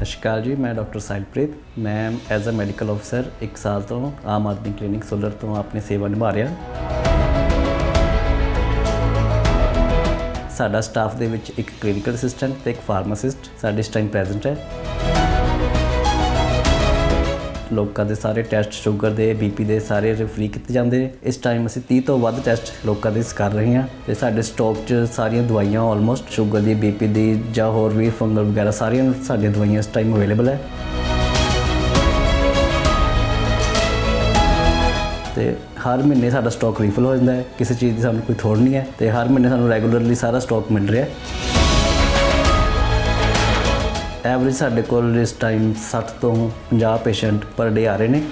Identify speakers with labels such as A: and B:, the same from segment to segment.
A: ਸਤਿ ਸ਼੍ਰੀ ਅਕਾਲ ਜੀ, ਮੈਂ ਡਾਕਟਰ ਸਾਹਿਲਪ੍ਰੀਤ ਮੈਂ ਐਜ਼ ਅ ਮੈਡੀਕਲ ਅਫਸਰ 1 ਸਾਲ ਤੋਂ ਆਮ ਆਦਮੀ ਕਲੀਨਿਕ ਸੋਲਰ ਤੋਂ ਆਪਣੀ ਸੇਵਾ ਨਿਭਾ ਰਿਹਾ। ਸਾਡਾ ਸਟਾਫ ਦੇ ਵਿੱਚ ਇੱਕ ਕਲੀਨਿਕਲ ਅਸਿਸਟੈਂਟ ਤੇ ਇੱਕ ਫਾਰਮਾਸਿਸਟ ਸਾਡੇ ਇਸ ਟਾਈਮ ਪ੍ਰੈਜ਼ੈਂਟ ਹੈ। ਲੋਕਾਂ ਦੇ ਸਾਰੇ ਟੈਸਟ, ਸ਼ੂਗਰ ਦੇ ਬੀਪੀ ਦੇ ਸਾਰੇ ਫ੍ਰੀ ਕੀਤੇ ਜਾਂਦੇ ਨੇ। ਇਸ ਟਾਈਮ ਅਸੀਂ 30 ਤੋਂ ਵੱਧ ਟੈਸਟ ਲੋਕਾਂ ਦੇ ਕਰ ਰਹੇ ਹਾਂ ਤੇ ਸਾਡੇ ਸਟਾਕ 'ਚ ਸਾਰੀਆਂ ਦਵਾਈਆਂ ਆਲਮੋਸਟ ਸ਼ੂਗਰ ਦੀ ਬੀਪੀ ਦੀ ਜਾਂ ਹੋਰ ਵੀ ਫੰਗਲ ਵਗੈਰਾ ਸਾਰੀਆਂ ਸਾਡੀਆਂ ਦਵਾਈਆਂ ਇਸ ਟਾਈਮ ਅਵੇਲੇਬਲ ਹੈ। ਤੇ ਹਰ ਮਹੀਨੇ ਸਾਡਾ ਸਟਾਕ ਰੀਫਿਲ ਹੋ ਜਾਂਦਾ ਹੈ। ਕਿਸੇ ਚੀਜ਼ ਦੀ ਸਾਨੂੰ ਕੋਈ ਥੋੜ ਨਹੀਂ ਹੈ ਤੇ ਹਰ ਮਹੀਨੇ ਸਾਨੂੰ ਰੈਗੂਲਰਲੀ ਸਾਰਾ ਸਟਾਕ ਮਿਲ ਰਿਹਾ ਹੈ। ਐਵਰੇਜ ਸਾਡੇ ਕੋਲ ਇਸ ਟਾਈਮ 60 ਤੋਂ 50 ਪੇਸ਼ੈਂਟ ਪਰ ਡੇ ਆ ਰਹੇ ਨੇ।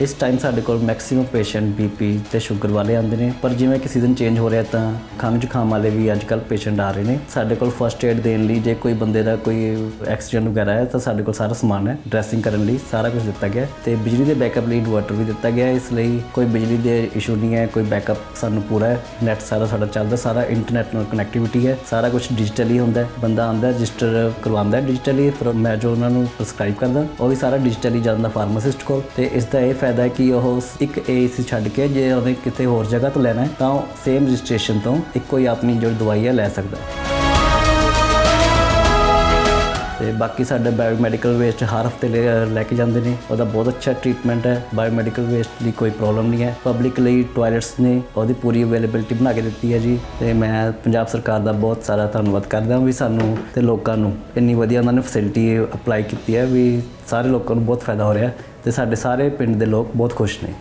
A: ਇਸ ਟਾਈਮ ਸਾਡੇ ਕੋਲ ਮੈਕਸਿਮਮ ਪੇਸ਼ੈਂਟ ਬੀਪੀ ਤੇ ਸ਼ੂਗਰ ਵਾਲੇ ਆਉਂਦੇ ਨੇ। ਪਰ ਜਿਵੇਂ ਕਿ ਸੀਜ਼ਨ ਚੇਂਜ ਹੋ ਰਿਹਾ ਤਾਂ ਖੰਘ ਜ਼ੁਕਾਮ ਵਾਲੇ ਵੀ ਅੱਜ ਕੱਲ ਪੇਸ਼ੈਂਟ ਆ ਰਹੇ ਨੇ। ਸਾਡੇ ਕੋਲ ਫਰਸਟ ਏਡ ਦੇਣ ਲਈ ਜੇ ਕੋਈ ਬੰਦੇ ਦਾ ਕੋਈ ਐਕਸੀਡੈਂਟ ਵਗੈਰਾ ਹੈ, ਤਾਂ ਸਾਡੇ ਕੋਲ ਸਾਰਾ ਸਮਾਨ ਹੈ ਡਰੈਸਿੰਗ ਕਰਨ ਲਈ। ਸਾਰਾ ਕੁਝ ਦਿੱਤਾ ਗਿਆ ਹੈ ਤੇ ਬਿਜਲੀ ਦੇ ਬੈਕਅਪ ਲਈ ਇਨਵਰਟਰ ਵੀ ਦਿੱਤਾ ਗਿਆ ਇਸ ਲਈ ਕੋਈ ਬਿਜਲੀ ਦੇ ਇਸ਼ੂ ਨਹੀਂ ਹੈ, ਕੋਈ ਬੈਕਅਪ ਸਾਨੂੰ ਪੂਰਾ ਹੈ। ਨੈਟ ਸਾਰਾ ਸਾਡਾ ਚੱਲਦਾ, ਸਾਰਾ ਇੰਟਰਨੈਟ ਨਾਲ ਕਨੈਕਟੀਵਿਟੀ ਹੈ। ਸਾਰਾ ਕੁਝ ਡਿਜੀਟਲੀ ਹੁੰਦਾ ਹੈ। ਬੰਦਾ ਆਂਦਾ ਰਜਿਸਟਰ ਕਰਵਾਉਂਦਾ ਡਿਜੀਟਲੀ ਫਿਰ ਮੈਂ ਜੋ ਉਹਨਾਂ ਨੂੰ ਪ੍ਰਸਕ੍ਰਾਈਬ ਕਰਦਾ, ਉਹ ਵੀ ਸਾਰਾ ਡਿਜੀਟਲੀ ਜਾਂਦਾ ਫਾਰਮਾਸਿਸਟ ਕੋਲ ਤੇ ਇਸ ਦਾ ਇਹ ਫਾਇਦਾ ਹੈ ਕਿ ਉਹ ਇੱਕ ਏਸੀ ਛੱਡ ਕੇ ਜੇ ਉਹਨੇ ਕਿਤੇ ਹੋਰ ਜਗ੍ਹਾ ਤੋਂ ਲੈਣਾ ਹੈ, ਤਾਂ ਸੇਮ ਰਜਿਸਟ੍ਰੇਸ਼ਨ ਤੋਂ ਇੱਕੋ ਹੀ ਆਪਣੀ ਜਿਹੜੀ ਦਵਾਈ ਹੈ ਲੈ ਸਕਦਾ ਹੈ। ਤੇ ਬਾਕੀ ਸਾਡੇ ਬਾਇਓਮੈਡੀਕਲ ਵੇਸਟ ਹਰ ਹਫ਼ਤੇ ਲੈ ਕੇ ਜਾਂਦੇ ਨੇ। ਉਹਦਾ ਬਹੁਤ ਅੱਛਾ ਟ੍ਰੀਟਮੈਂਟ ਹੈ। ਬਾਇਓਮੈਡੀਕਲ ਵੇਸਟ ਦੀ ਕੋਈ ਪ੍ਰੋਬਲਮ ਨਹੀਂ ਹੈ। ਪਬਲਿਕ ਲਈ ਟਾਇਲਟਸ ਨੇ, ਉਹਦੀ ਪੂਰੀ ਅਵੇਲੇਬਿਲਟੀ ਬਣਾ ਕੇ ਦਿੱਤੀ ਹੈ ਜੀ। ਤੇ ਮੈਂ ਪੰਜਾਬ ਸਰਕਾਰ ਦਾ ਬਹੁਤ ਸਾਰਾ ਧੰਨਵਾਦ ਕਰਦਾ ਵੀ ਸਾਨੂੰ ਤੇ ਲੋਕਾਂ ਨੂੰ ਇੰਨੀ ਵਧੀਆ ਉਹਨਾਂ ਨੇ ਫੈਸਿਲਿਟੀ ਅਪਲਾਈ ਕੀਤੀ ਹੈ ਵੀ ਸਾਰੇ ਲੋਕਾਂ ਨੂੰ ਬਹੁਤ ਫਾਇਦਾ ਹੋ ਰਿਹਾ ਹੈ। ਤੇ ਸਾਡੇ ਸਾਰੇ ਪਿੰਡ ਦੇ ਲੋਕ ਬਹੁਤ ਖੁਸ਼ ਨੇ।